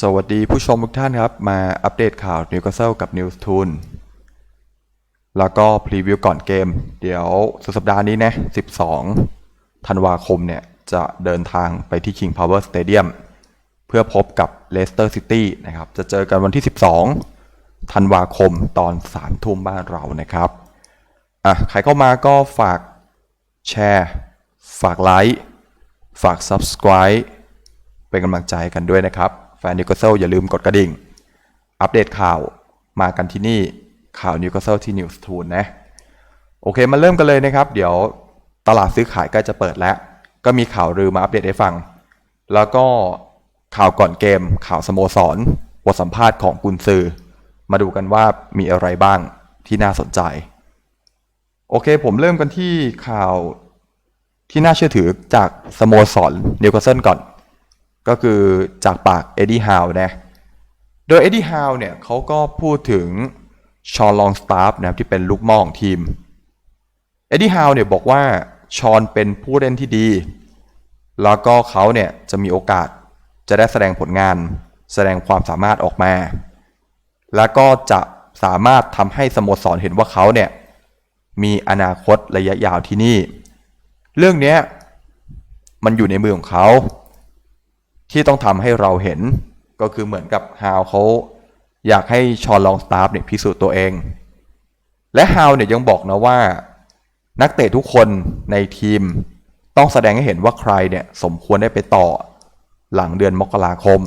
สวัสดีผู้ชมทุกท่านครับ มาอัปเดตข่าวนิวคาสเซิลกับ News t o o l แล้วก็พรีวิวก่อนเกม เดี๋ยวสุดสัปดาห์นี้นะ 12 ธันวาคมเนี่ย จะเดินทางไปที่ King Power Stadium เพื่อพบกับ Leicester City นะครับ จะเจอกันวันที่ 12 ธันวาคมตอน 3 ทุ่มบ้านเรานะครับ อะ ใครเข้ามาก็ฝากแชร์ ฝากไลค์ ฝาก subscribe เป็นกำลังใจกันด้วยนะครับ แฟนนิวคาสเซิลอย่าลืมกดกระดิ่ง อัปเดตข่าวมากันที่นี่ข่าวนิวคาสเซิลที่นิวส์ทูนนะ โอเคมาเริ่มกันเลยนะครับ เดี๋ยวตลาดซื้อขายใกล้จะเปิดแล้ว ก็มีข่าวลือมาอัปเดตให้ฟัง แล้วก็ข่าวก่อนเกม ข่าวสโมสรบทสัมภาษณ์ของกุนซือ มาดูกันว่ามีอะไรบ้างที่น่าสนใจ โอเคผมเริ่มกันที่ข่าวที่น่าเชื่อถือจากสโมสรนิวคาสเซิลก่อน ก็คือจากปากเอ็ดดี้ฮาวนะโดยเอ็ดดี้ฮาวเนี่ยเขาก็พูดถึงชอนลองสตาร์ฟนะครับที่เป็นลูกม่อของทีมเอ็ดดี้ฮาวเนี่ยบอกว่าชอนเป็นผู้เล่นที่ดี แล้วก็เขาเนี่ยจะมีโอกาสจะได้แสดงผลงาน แสดงความสามารถออกมา แล้วก็จะสามารถทำให้สโมสรเห็นว่าเขาเนี่ยมีอนาคตระยะยาวที่นี่ เรื่องนี้มันอยู่ในมือของเขา ที่ต้องทำให้เราเห็นก็คือเหมือนกับฮาวเขาอยากให้ชอนลองสตาร์ฟเนี่ยพิสูจน์ตัวเอง และฮาวเนี่ยยังบอกนะว่า นักเตะทุกคนในทีมต้องแสดงให้เห็นว่าใครเนี่ยสมควรได้ไปต่อหลังเดือนมกราคม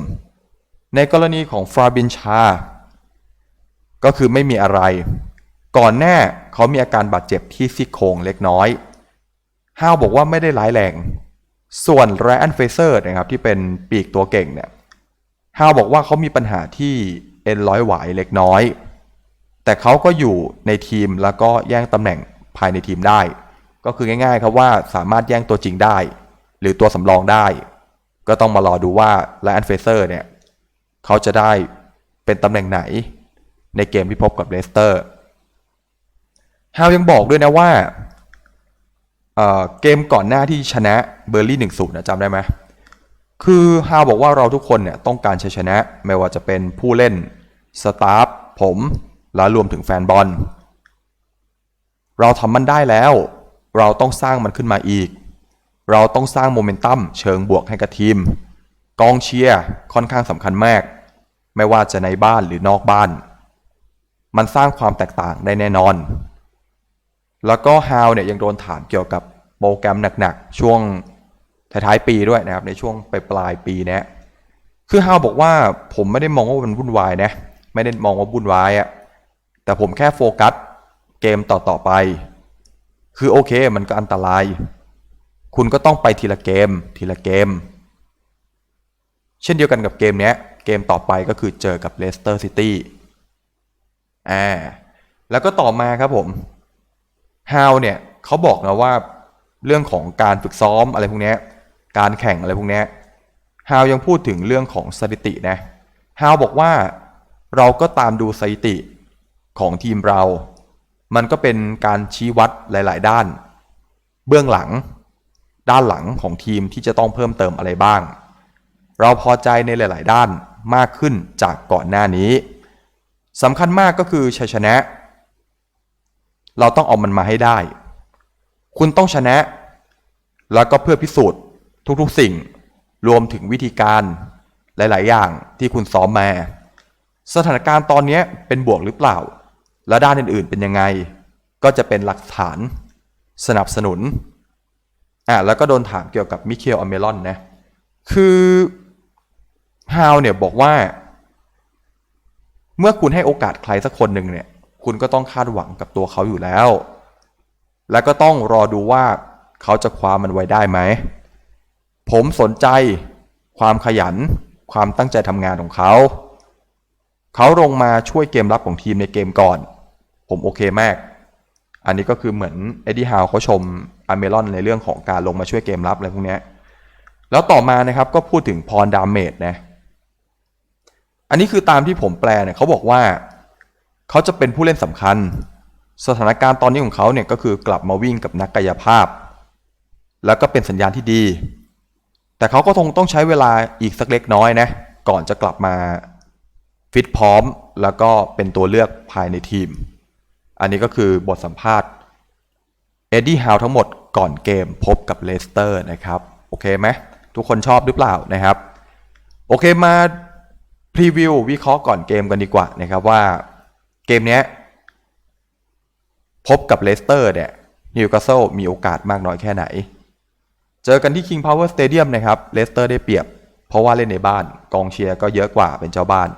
ในกรณีของฟราบินชา ก็คือไม่มีอะไร ก่อนหน้าเขามีอาการบาดเจ็บที่ซี่โครงเล็กน้อย ฮาวบอกว่าไม่ได้ร้ายแรง ส่วนไรอันเฟเซอร์นะครับที่เป็นปีกตัวเก่งเนี่ยฮาวบอกว่าเขามีปัญหาที่เอ็นร้อยหวายเล็กน้อย แต่เขาก็อยู่ในทีมแล้วก็แย่งตำแหน่งภายในทีมได้ ก็คือง่ายๆครับว่าสามารถแย่งตัวจริงได้ หรือตัวสำรองได้ ก็ต้องมารอดูว่าไรอันเฟเซอร์เนี่ยเขาจะได้เป็นตำแหน่งไหน ในเกมที่พบกับเลสเตอร์ฮาวยังบอกด้วยนะว่า เกมก่อนหน้าที่ชนะเบอร์ลี่หนึ่งศูนย์นะจำได้ไหมคือฮาวบอกว่าเราทุกคนเนี่ยต้องการชัยชนะไม่ว่าจะเป็นผู้เล่นสตาฟผมและรวมถึงแฟนบอล เราทำมันได้แล้ว เราต้องสร้างมันขึ้นมาอีก เราต้องสร้างโมเมนตัมเชิงบวกให้กับทีม กองเชียร์ค่อนข้างสำคัญมาก ไม่ว่าจะในบ้านหรือนอกบ้าน มันสร้างความแตกต่างได้แน่นอน แล้วก็ฮาวเนี่ยยังโดนถามเกี่ยวกับ โปรแกรมหนักๆ ช่วงท้ายๆปีด้วยนะครับ ในช่วงปลายปลายๆปีเนี้ยคือฮาวบอกว่าผมไม่ได้มองว่ามันวุ่นวายนะ ไม่ได้มองว่าวุ่นวายอะแต่ผมแค่โฟกัสเกมต่อๆไป คือโอเคมันก็อันตราย คุณก็ต้องไปทีละเกม ทีละเกม เช่นเดียวกันกับเกมเนี้ยเกมต่อไปก็คือเจอกับเลสเตอร์ซิตี้อ่าแล้วก็ต่อมาครับผมฮาวเนี่ยเขาบอกนะว่า เรื่องของการฝึกซ้อมอะไรพวกนี้การแข่งอะไรพวกนี้ฮาวยังพูดถึงเรื่องของสถิตินะฮาวบอกว่าเราก็ตามดูสถิติของทีมเรา มันก็เป็นการชี้วัดหลาย ๆ ด้าน เบื้องหลัง ด้านหลังของทีมที่จะต้องเพิ่มเติมอะไรบ้าง เราพอใจในหลาย ๆ ด้านมากขึ้นจากก่อนหน้านี้สำคัญมากก็คือชัยชนะ เราต้องเอามันมาให้ได้ คุณต้องชนะ แล้วก็เพื่อพิสูจน์ทุกๆสิ่ง รวมถึงวิธีการหลาย ๆ อย่างที่คุณซ้อมมา สถานการณ์ตอนนี้เป็นบวกหรือเปล่า และด้านอื่น ๆ เป็นยังไง ก็จะเป็นหลักฐาน สนับสนุนอะแล้วก็โดนถามเกี่ยวกับมิเคลอเมรอนนะ คือฮาวเนี่ยบอกว่า เมื่อคุณให้โอกาสใครสักคนหนึ่งเนี่ย คุณก็ต้องคาดหวังกับตัวเขาอยู่แล้ว และก็ต้องรอดูว่าเขาจะคว้ามันไว้ได้ไหม ผมสนใจความขยัน ความตั้งใจทำงานของเขา เขาลงมาช่วยเกมรับของทีมในเกมก่อน ผมโอเคมาก อันนี้ก็คือเหมือนเอ็ดดี้ฮาวเขาชมอเมรอนในเรื่องของการลงมาช่วยเกมรับอะไรพวกนี้แล้วต่อมานะครับก็พูดถึงพรดามเมจนะอันนี้คือตามที่ผมแปลเนี่ยเขาบอกว่า เขาจะเป็นผู้เล่นสำคัญ สถานการณ์ตอนนี้ของเขาเนี่ยก็คือกลับมาวิ่งกับนักกายภาพ แล้วก็เป็นสัญญาณที่ดี แต่เขาก็คงต้องใช้เวลาอีกสักเล็กน้อยนะก่อนจะกลับมาฟิตพร้อมแล้วก็เป็นตัวเลือกภายในทีม อันนี้ก็คือบทสัมภาษณ์เอ็ดดี้ฮาวทั้งหมดก่อนเกมพบกับเลสเตอร์นะครับ โอเคไหมทุกคนชอบหรือเปล่านะครับ โอเคมาพรีวิววิเคราะห์ก่อนเกมกันดีกว่านะครับว่าเกมเนี้ย พบกับเลสเตอร์เนี่ยนิวคาสเซิลมีโอกาสมากน้อยแค่ไหน เจอกันที่ King Power Stadium นะครับเลสเตอร์ได้เปรียบ เพราะว่าเล่นในบ้านกองเชียร์ก็เยอะกว่าเป็นเจ้าบ้าน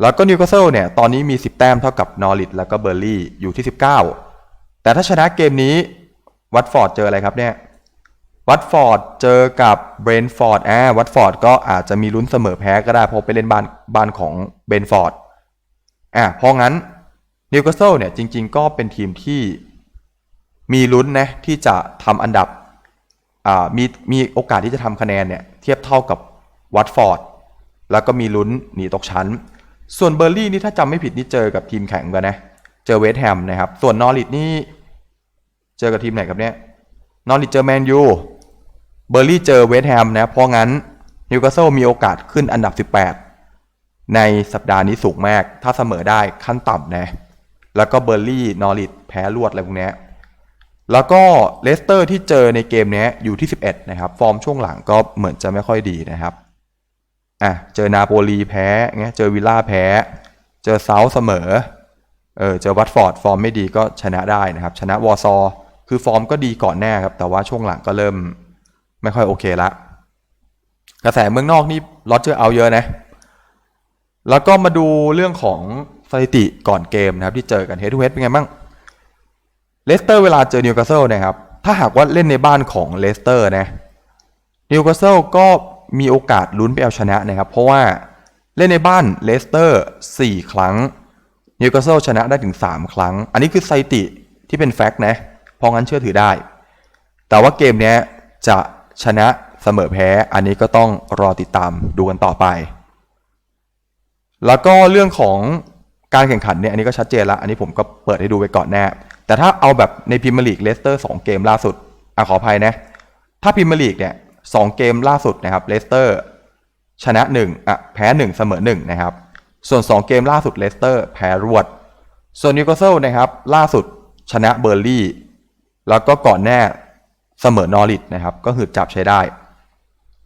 แล้วก็นิวคาสเซิลเนี่ยตอนนี้มี 10 แต้มเท่ากับนอริทแล้วก็เบอร์ลี่อยู่ที่ 19 แต่ถ้าชนะเกมนี้วัตฟอร์ดเจออะไรครับเนี่ยวัตฟอร์ดเจอกับเบรนฟอร์ดอ่าวัตฟอร์ดก็อาจจะมีลุ้นเสมอแพ้ก็ได้เพราะไปเล่นบ้านบ้านของเบรนฟอร์ดอ่าเพราะงั้น นิวคาสเซิลเนี่ยจริง ๆ ก็เป็นทีมที่มีลุ้นนะที่จะทำอันดับมีมีโอกาสที่จะทำคะแนนเนี่ยเทียบเท่ากับวัตฟอร์ดแล้วก็มีลุ้นหนีตกชั้น ส่วนเบอร์ลี่นี่ถ้าจำไม่ผิดนี่เจอกับทีมแข่งกันนะ เจอเวสต์แฮมนะครับ ส่วนนอริทนี่เจอกับทีมไหนครับเนี่ยนอริทเจอแมนยูเบอร์ลี่เจอเวสต์แฮมนะเพราะงั้นนิวคาสเซิลมีโอกาสขึ้นอันดับ 18 ในสัปดาห์นี้สูงมาก ถ้าเสมอได้ขั้นต่ำนะ แล้วก็เบอร์ลี่นอริทแพ้รวดอะไรพวกนี้แล้วก็เลสเตอร์ที่เจอในเกมนี้อยู่ที่ 11 นะครับ ฟอร์มช่วงหลังก็เหมือนจะไม่ค่อยดีนะครับอะเจอนาโปลีแพ้เงี้ยเจอวิลล่าแพ้ เจอเซาท์เสมอเออเจอวัตฟอร์ดฟอร์มไม่ดีก็ชนะได้นะครับ ชนะวอร์ซอร์คือฟอร์มก็ดีก่อนแน่ครับ แต่ว่าช่วงหลังก็เริ่มไม่ค่อยโอเคละกระแสเมืองนอกนี่ลอตเจอเอาเยอะนะ แล้วก็มาดูเรื่องของ สถิติก่อนเกมนะครับที่เจอกันเฮดทูเฮดเป็นไงบ้างเลสเตอร์เวลาเจอนิวคาสเซิลนะครับถ้าหากว่าเล่นในบ้านของเลสเตอร์นะนิวคาสเซิลก็มีโอกาสลุ้นไปเอาชนะนะครับ เพราะว่าเล่นในบ้านเลสเตอร์4ครั้งนิวคาสเซิลชนะได้ถึง 3 ครั้ง อันนี้คือสถิติที่เป็นแฟกต์นะเพราะงั้นเชื่อถือได้ แต่ว่าเกมนี้จะชนะเสมอแพ้ อันนี้ก็ต้องรอติดตามดูกันต่อไป แล้วก็เรื่องของ การแข่งขันเนี่ยอันนี้ก็ชัดเจนละอันนี้ผมก็เปิดให้ดูไปก่อนแน่ แต่ถ้าเอาแบบในพรีเมียร์ลีกเลสเตอร์สเกมล่าสุดอะขออภัยนะ ถ้าพรีเมียร์ลีกเนี่ยสองเกมล่าสุดนะครับเลสเตอร์ชนะ1อะแพ้ 1 เสมอ1นะครับ ส่วน 2 เกมล่าสุดเลสเตอร์แพ้รวด ส่วนนิวคาสเซิลนะครับล่าสุดชนะเบอร์ลี่ แล้วก็ก่อนแน่เสมอนอริทนะครับก็คือจับใช้ได้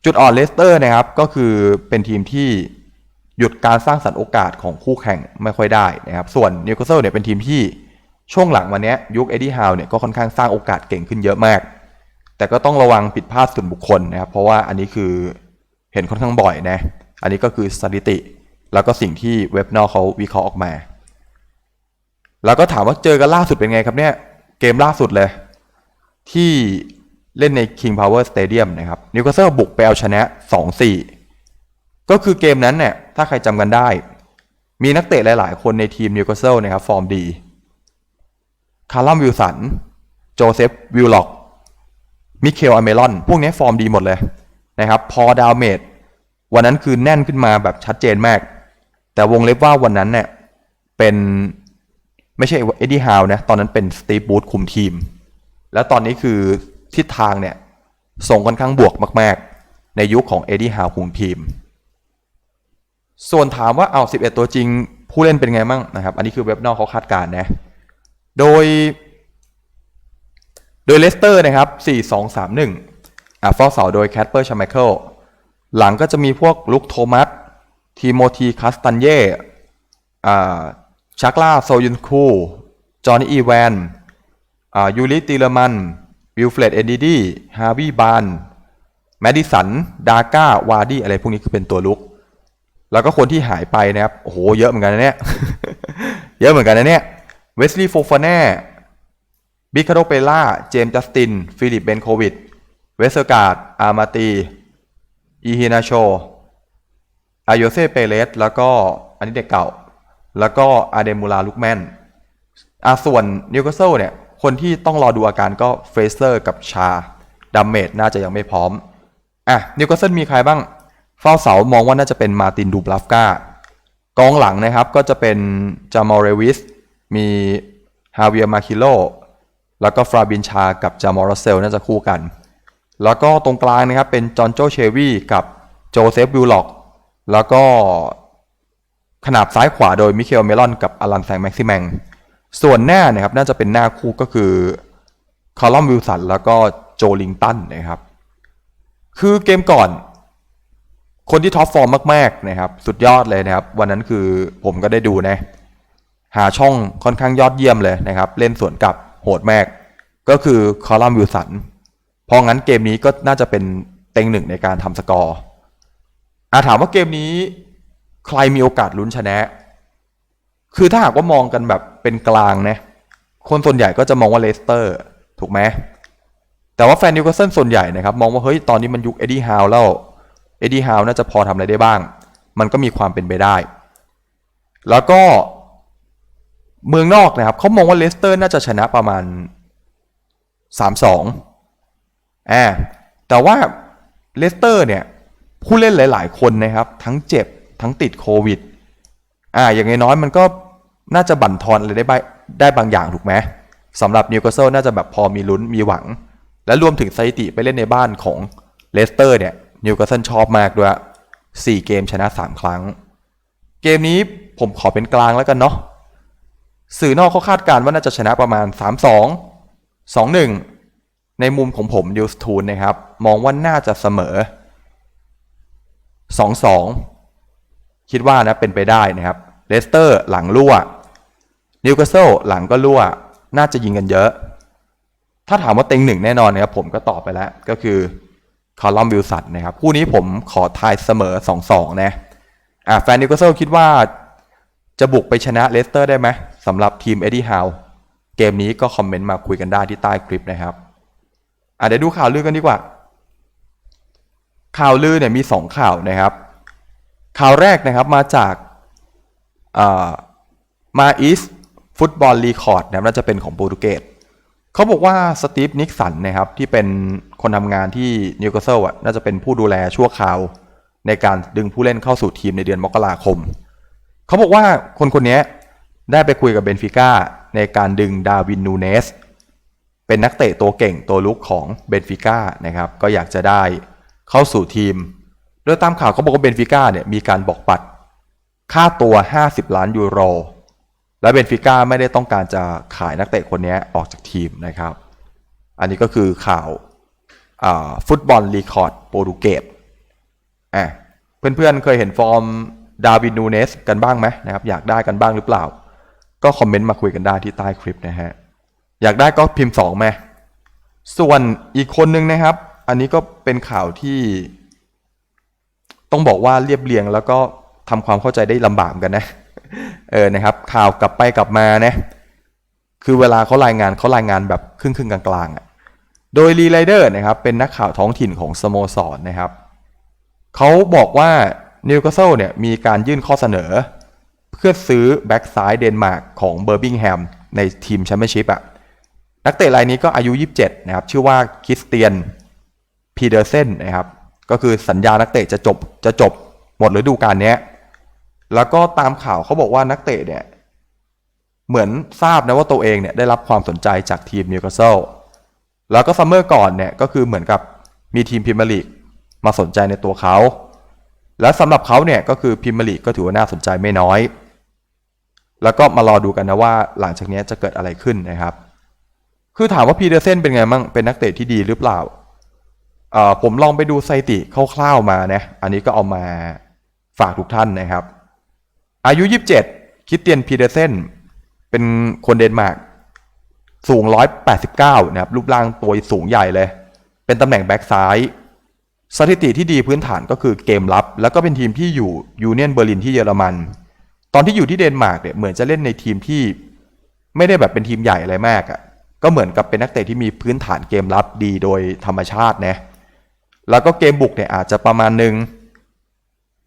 จุดอ่อนเลสเตอร์นะครับก็คือเป็นทีมที่ หยุดการสร้างสรรค์โอกาสของคู่แข่งไม่ค่อยได้นะครับ ส่วนนิวคาสเซิลเนี่ยเป็นทีมที่ช่วงหลังวันเนี้ยยุคเอ็ดดี้ฮาวเนี่ยก็ค่อนข้างสร้างโอกาสเก่งขึ้นเยอะมาก แต่ก็ต้องระวังผิดพลาดส่วนบุคคลนะครับ เพราะว่าอันนี้คือเห็นค่อนข้างบ่อยนะ อันนี้ก็คือสถิติ แล้วก็สิ่งที่เว็บนอกเขาวิเคราะห์ออกมา แล้วก็ถามว่าเจอกันล่าสุดเป็นไงครับเนี่ย เกมล่าสุดเลย ที่เล่นใน King Power Stadium นะครับนิวคาสเซิลบุกไปเอาชนะ 2-4 ก็คือเกมนั้นเนี่ยถ้าใครจำกันได้ มีนักเตะหลาย ๆ คนในทีมนิวคาสเซิลนะครับฟอร์มดี คาร์ลัมวิลสัน โจเซฟวิลล็อก มิเคลอเมรอน พวกนี้ฟอร์มดีหมดเลยนะครับ พอดาวเมดวันนั้นคือแน่นขึ้นมาแบบชัดเจนมาก แต่วงเล็บว่าวันนั้นเนี่ยเป็นไม่ใช่เอ็ดดี้ฮาวนะ ตอนนั้นเป็นสตีบูธคุมทีม แล้วตอนนี้คือทิศทางเนี่ยส่งค่อนข้างบวกมาก ๆ ในยุคของเอ็ดดี้ฮาวคุมทีม ส่วนถามว่าเอา 11 ตัวจริง ผู้เล่นเป็นไงมั่งนะครับ อันนี้คือเว็บนอกเขาคาดการณ์นะ โดย โดยเลสเตอร์นะครับ 4-2-3-1อะเฝ้าเสาโดยแคทเปอร์ชาไมเคิลหลังก็จะมีพวกลุคโทมัสทีโมธีคัสตันเย่อ่าชักล่าโซยุนคูจอห์นอีแวนอ่ายูริตีเลมันวิลเฟรดเอนดิดีฮาวิบานแมดิสัน ดาก้าวาร์ดี้อะไรพวกนี้คือเป็นตัวลุก แล้วก็คนที่หายไปนะครับโอ้โหเยอะเหมือนกันนะเนี่ยเยอะเหมือนกันนะเนี่ยเวสลีย์โฟฟาน่บิคาโดเปล่าเจมส์จัสติน ฟิลิปเบนโควิด เวสเซอร์การ์ด อามาตี อีฮินาโชอายโยเซเปเรส แล้วก็อันนี้เด็กเก่า แล้วก็อาเดมูลาลุกแมนอะส่วนนิวคาสเซิลเนี่ย คนที่ต้องรอดูอาการก็เฟเซอร์กับชาดัมเมดน่าจะยังไม่พร้อม อะนิวคาสเซิลมีใครบ้าง เฝ้าเสามองว่าน่าจะเป็นมาตินดูบลัฟกากองหลังนะครับก็จะเป็นจามอร์เรวิส มีฮาเวียร์มาคิโล แล้วก็ฟราบินชากับจามอร์เซลน่าจะคู่กัน แล้วก็ตรงกลางนะครับเป็นจอห์นโจเชวี่กับโจเซฟวิลล็อกแล้วก็ขนาบซ้ายขวาโดยมิเคลเมลอนกับอลันแซงแม็กซิแมง ส่วนหน้านะครับน่าจะเป็นหน้าคู่ก็คือคอลอมวิลสันแล้วก็โจลิงตันนะครับ คือเกมก่อน คนที่ท็อปฟอร์มมากๆนะครับ สุดยอดเลยนะครับ วันนั้นคือผมก็ได้ดูนะ หาช่องค่อนข้างยอดเยี่ยมเลยนะครับ เล่นสวนกลับโหดมากก็คือคอลัมวิลสันเพราะงั้นเกมนี้ก็น่าจะเป็นเต็งหนึ่งในการทำสกอร์อาถามว่าเกมนี้ ใครมีโอกาสลุ้นชนะ คือถ้าหากว่ามองกันแบบเป็นกลางนะ คนส่วนใหญ่ก็จะมองว่าเลสเตอร์ ถูกไหมแต่ว่าแฟนนิวคาสเซิลส่วนใหญ่นะครับ มองว่าเฮ้ยตอนนี้มันยุคเอ็ดดี้ฮาวแล้ว เอ็ดดี้ฮาวน่าจะพอทำอะไรได้บ้าง มันก็มีความเป็นไปได้ แล้วก็เมืองนอกนะครับเขามองว่าเลสเตอร์น่าจะชนะประมาณ 3-2อ่าแต่ว่าเลสเตอร์เนี่ยผู้เล่นหลาย ๆ คนนะครับ ทั้งเจ็บทั้งติดโควิดอ่าอย่างน้อยๆมันก็น่าจะบั่นทอนอะไรได้บ้างได้บางอย่างถูกไหมสำหรับนิวคาสเซิลน่าจะแบบพอมีลุ้นมีหวัง และรวมถึงสถิติไปเล่นในบ้านของเลสเตอร์เนี่ย นิวคาสเซิลชอบมากด้วย 4 เกมชนะ 3 ครั้ง เกมนี้ผมขอเป็นกลางแล้วกันเนาะสื่อนอกเขาคาดการณ์ว่าน่าจะชนะประมาณ 3-2 2-1 ในมุมของผมดิวสทูนนะครับ มองว่าน่าจะเสมอ 2-2 คิดว่านะเป็นไปได้นะครับเลสเตอร์หลังรั่วนิวคาสเซิลหลังก็รั่ว น่าจะยิงกันเยอะ ถ้าถามว่าเต็งหนึ่งแน่นอนนะครับผมก็ตอบไปแล้ว ก็คือ คาร์ลอมวิลสันนะครับ คู่นี้ผมขอทายเสมอ 2-2 นะอ่าแฟนนิวคาสเซิลคิดว่าจะบุกไปชนะเลสเตอร์ได้ไหมสำหรับทีมเอ็ดดี้ฮาวเกมนี้ก็คอมเมนต์มาคุยกันได้ที่ใต้คลิปนะครับอะเดี๋ยวดูข่าวลือกันดีกว่า ข่าวลือเนี่ยมี 2 ข่าวนะครับ ข่าวแรกนะครับมาจากมาอีสฟุตบอลรีคอร์ดนะครับน่าจะเป็นของโปรตุเกส เขาบอกว่าสตีฟนิกสันนะครับที่เป็นคนทำงานที่นิวคาสเซิลอะน่าจะเป็นผู้ดูแลชั่วคราว ในการดึงผู้เล่นเข้าสู่ทีมในเดือนมกราคม เขาบอกว่าคนคนนี้ได้ไปคุยกับเบนฟิก้าในการดึงดาวินนูเนสเป็นนักเตะตัวเก่งตัวลุกของเบนฟิก้านะครับก็อยากจะได้เข้าสู่ทีม โดยตามข่าวเขาบอกว่าเบนฟิก้าเนี่ยมีการบอกปัด ค่าตัว 50 ล้านยูโร และเบนฟิก้าไม่ได้ต้องการจะขายนักเตะคนนี้ออกจากทีมนะครับ อันนี้ก็คือข่าวฟุตบอลรีคอร์ดโปรตุเกสอะเพื่อนๆเคยเห็นฟอร์มดาวินนูเนสกันบ้างไหมนะครับ อยากได้กันบ้างหรือเปล่า ก็คอมเมนต์มาคุยกันได้ที่ใต้คลิปนะฮะ อยากได้ก็พิมพ์สองส่วนอีกคนนึงนะครับ อันนี้ก็เป็นข่าวที่ ต้องบอกว่าเรียบเรียงแล้วก็ทำความเข้าใจได้ลำบากกันนะ เออนะครับข่าวกลับไปกลับมานะคือเวลาเขารายงานเขารายงานแบบครึ่งครึ่งๆกลางๆอะโดยรีไลเดอร์นะครับเป็นนักข่าวท้องถิ่นของสโมสรนะครับเขาบอกว่านิวคาสเซิลเนี่ยมีการยื่นข้อเสนอ เพื่อซื้อแบ็กซ้ายเดนมาร์กของเบอร์บิงแฮมในทีมแชมเปี้ยนชิพอะนักเตะรายนี้ก็อายุ 27 นะครับ ชื่อว่าคริสเตียนพีเดอร์เซนนะครับ ก็คือสัญญานักเตะจะจบจะจบหมดฤดูกาลนี้ แล้วก็ตามข่าวเขาบอกว่านักเตะเนี่ย เหมือนทราบนะว่าตัวเองเนี่ยได้รับความสนใจจากทีมนิวคาสเซิลแล้วก็ซัมเมอร์ก่อนเนี่ยก็คือเหมือนกับมีทีมพรีเมียร์ลีกมาสนใจในตัวเขา และสำหรับเขาเนี่ยก็คือพรีเมียร์ลีกก็ถือว่าน่าสนใจไม่น้อย แล้วก็มารอดูกันนะว่าหลังจากนี้จะเกิดอะไรขึ้นนะครับ คือถามว่าพีเดอร์เซนเป็นไงมั่งเป็นนักเตะที่ดีหรือเปล่าผมลองไปดูสถิติคร่าวๆมานะ อันนี้ก็เอามาฝากทุกท่านนะครับ อายุ 27คริสเตียนพีเดเซนเป็นคนเดนมาร์กสูง 189 นะครับ รูปร่างตัวสูงใหญ่เลย เป็นตำแหน่งแบ็กซ้าย สถิติที่ดีพื้นฐานก็คือเกมรับ แล้วก็เป็นทีมที่อยู่ยูเนียนเบอร์ลินที่เยอรมัน ตอนที่อยู่ที่เดนมาร์กเนี่ยเหมือนจะเล่นในทีมที่ไม่ได้แบบเป็นทีมใหญ่อะไรมากอะ่ะก็เหมือนกับเป็นนักเตะที่มีพื้นฐานเกมรับดีโดยธรรมชาตินะแล้วก็เกมบุกเนี่ยอาจจะประมาณหนึ่ง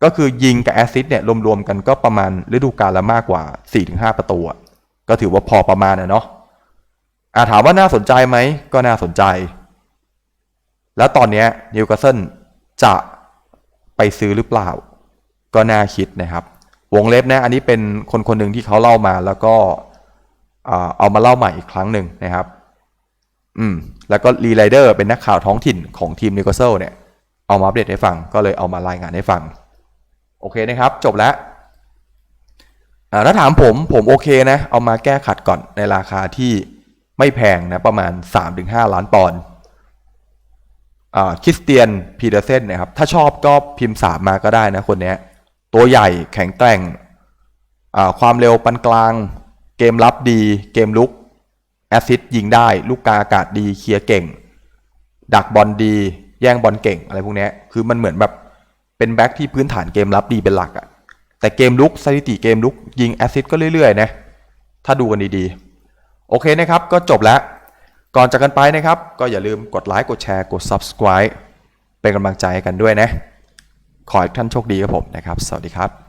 ก็คือยิงกับแอสซิสเนี่ยรวมๆกันก็ประมาณฤดูกาลละมากกว่า 4-5 ประตูอะก็ถือว่าพอประมาณนะเนาะอาถามว่าน่าสนใจไหมก็น่าสนใจ แล้วตอนนี้นิวคาสเซิลจะไปซื้อหรือเปล่า ก็น่าคิดนะครับ วงเล็บนะอันนี้เป็นคนคนหนึ่งที่เขาเล่ามาแล้วก็เอามาเล่าใหม่อีกครั้งหนึ่งนะครับ อืม แล้วก็รีไลเดอร์เป็นนักข่าวท้องถิ่นของทีมนิวคาสเซิลเนี่ยเอามาอัปเดตให้ฟังก็เลยเอามารายงานให้ฟัง ออเคนะครับ จบแล้วถ้าถามผมผมโอเคนะ เอามาแก้ขัดก่อนในราคาที่ไม่แพงนะประมาณ 3-5 ล้านปอนด์อ่าคริสเตียนพีเดอร์เซนนะครับ ถ้าชอบก็พิมพ์ 3 มาก็ได้นะคนนี้ตัวใหญ่แข็งแกร่ง ความเร็วปานกลาง เกมรับดี เกมลุก แอซิสยิงได้ ลูกกาอากาศดี เคลียร์เก่ง ดักบอลดี แย่งบอลเก่งอะไรพวกนี้คือมันเหมือนแบบ เป็นแบ็กที่พื้นฐานเกมรับดีเป็นหลักอะแต่เกมลุกสถิติเกมลุกยิงแอสซิสต์ก็เรื่อยๆนะถ้าดูกันดีๆ โอเคนะครับ ก็จบแล้ว ก่อนจากกันไปนะครับ ก็อย่าลืมกดไลค์กดแชร์กด subscribe เป็นกำลังใจให้กันด้วยนะ ขอให้ท่านโชคดีกับผมนะครับ สวัสดีครับ